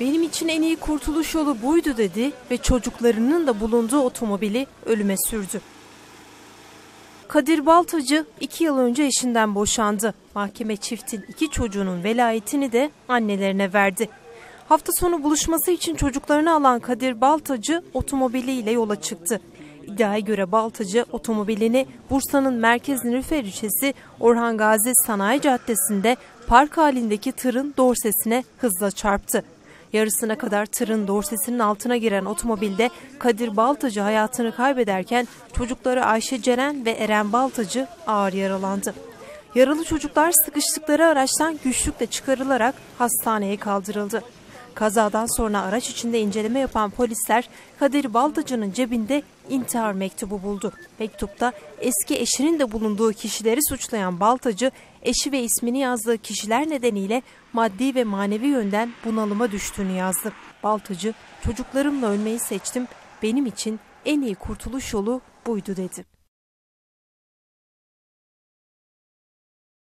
Benim için en iyi kurtuluş yolu buydu dedi ve çocuklarının da bulunduğu otomobili ölüme sürdü. Kadir Baltacı iki yıl önce eşinden boşandı. Mahkeme çiftin iki çocuğunun velayetini de annelerine verdi. Hafta sonu buluşması için çocuklarını alan Kadir Baltacı otomobiliyle yola çıktı. İddiaya göre Baltacı otomobilini Bursa'nın merkez Nilüfer ilçesi Orhan Gazi Sanayi Caddesi'nde park halindeki tırın dorsesine hızla çarptı. Yarısına kadar tırın dorsesinin altına giren otomobilde Kadir Baltacı hayatını kaybederken çocukları Ayşe Ceren ve Eren Baltacı ağır yaralandı. Yaralı çocuklar sıkıştıkları araçtan güçlükle çıkarılarak hastaneye kaldırıldı. Kazadan sonra araç içinde inceleme yapan polisler Kadir Baltacı'nın cebinde intihar mektubu buldu. Mektupta eski eşinin de bulunduğu kişileri suçlayan Baltacı, eşi ve ismini yazdığı kişiler nedeniyle maddi ve manevi yönden bunalıma düştüğünü yazdı. Baltacı, çocuklarımla ölmeyi seçtim, benim için en iyi kurtuluş yolu buydu dedi.